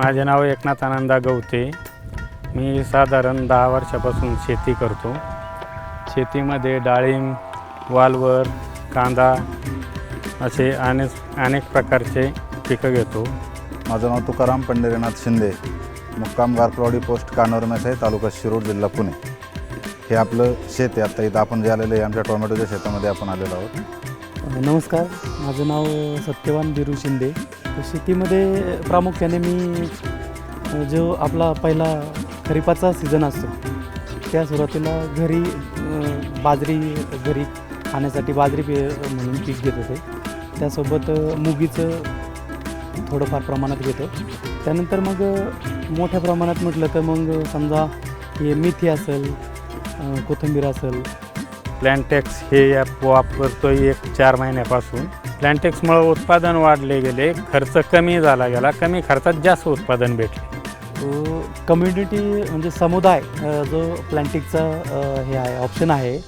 माझे नाव एकनाथ आनंदा गवते. मी साधारण दहा वर्षापासून शेती करतो. शेतीमध्ये डाळिंब वालवर कांदा असे अनेक अनेक प्रकारचे पिकं घेतो. माझं नाव तुकाराम पंढरीनाथ शिंदे. मुक्काम गारकवाडी पोस्ट कानोरमेस आहे तालुका शिरूर जिल्हा पुणे. हे आपलं शेत आहे. आत्ता इथं आपण जे आलेलं आहे आमच्या टोमॅटोच्या शेतामध्ये आपण आलेलो आहोत. नमस्कार माझं नाव सत्यवान बिरू शिंदे. शेतीमध्ये प्रामुख्याने मी जो आपला पहिला खरीपाचा सीझन असतो त्या सुरुवातीला घरी बाजरी घरी खाण्यासाठी बाजरी पे म्हणून पीक घेत होते. त्यासोबत मुगीचं थोडंफार प्रमाणात घेतो. त्यानंतर मग मोठ्या प्रमाणात म्हटलं तर मग समजा हे मेथी असेल कोथिंबीर असेल प्लॅन्टेक्स हे ॲप वापरतोय एक चार महिन्यापासून. प्लॅन्टेक्समुळं उत्पादन वाढले गेले खर्च कमी झाला गेला कमी खर्चात जास्त उत्पादन भेटले. कम्युनिटी म्हणजे समुदाय जो प्लॅन्टिकचा हे आहे ऑप्शन आहे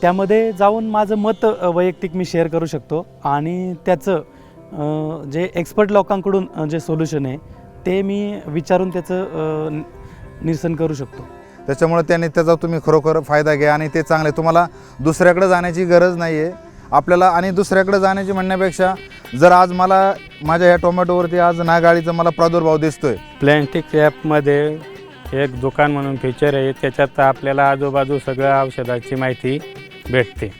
त्यामध्ये जाऊन माझं मत वैयक्तिक मी शेअर करू शकतो आणि त्याचं जे एक्सपर्ट लोकांकडून जे सोल्युशन आहे ते मी विचारून त्याचं निरसन करू शकतो. त्याच्यामुळे त्याने त्याचा तुम्ही खरोखर फायदा घ्या आणि ते चांगले. तुम्हाला दुसऱ्याकडे जाण्याची गरज नाही आहे आपल्याला आणि दुसऱ्याकडे जाण्याची म्हणण्यापेक्षा जर आज मला माझ्या या टोमॅटोवरती आज नागाळीचा मला प्रादुर्भाव दिसतोय. प्लॅन्टिक्स ॲपमध्ये एक दुकान म्हणून फीचर आहे. त्याच्यात आपल्याला आजूबाजू सगळ्या औषधाची माहिती भेटते.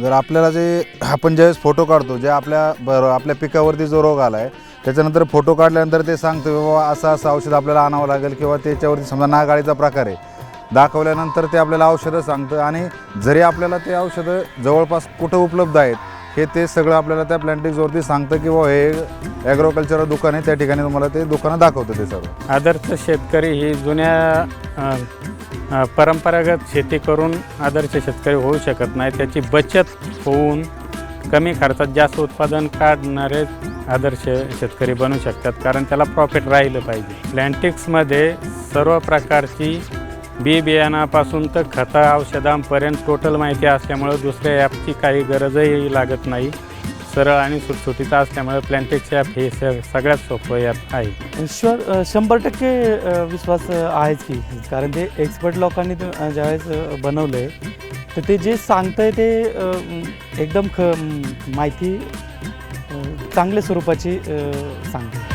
जर आपल्याला जे आपण ज्यावेळेस फोटो काढतो जे आपल्या बरं आपल्या पिकावरती जो रोग आला आहे त्याच्यानंतर फोटो काढल्यानंतर ते सांगतं की बाबा असं असं औषध आपल्याला आणावं लागेल किंवा त्याच्यावरती समजा नागाळीचा प्रकार आहे. दाखवल्यानंतर ते आपल्याला औषधं सांगतं आणि जरी आपल्याला ते औषधं जवळपास कुठं उपलब्ध आहेत हे ते सगळं आपल्याला त्या प्लॅन्टिक्सवरती सांगतं की बाबा हे ॲग्रोकल्चर दुकान आहे त्या ठिकाणी तुम्हाला ते दुकानं दाखवतं ते सर्व आदर्श शेतकरी ही जुन्या परंपरागत शेती करून आदर्श शेतकरी होऊ शकत नाही. त्याची बचत होऊन कमी खर्चात जास्त उत्पादन काढणारे आदर्श शेतकरी बनू शकतात. कारण त्याला प्रॉफिट राहिलं पाहिजे. प्लॅन्टिक्समध्ये सर्व प्रकारची बी बियाणापासून तर खता औषधांपर्यंत टोटल माहिती असल्यामुळं दुसऱ्या ॲपची काही गरजही लागत नाही. सरळ आणि सुटसुटीचा असल्यामुळे प्लॅन्टेक्स ॲप हे स सगळ्यात सोपं ॲप आहे. शुअर शंभर टक्के अ, विश्वास अ, आहेच की. कारण ते एक्सपर्ट लोकांनी ते, अ, ज्यावेळेस अ, बनवलं आहे तर ते जे सांगतंय ते अ, म, एकदम ख म, माहिती अ, चांगल्या स्वरूपाची अ, सांगतं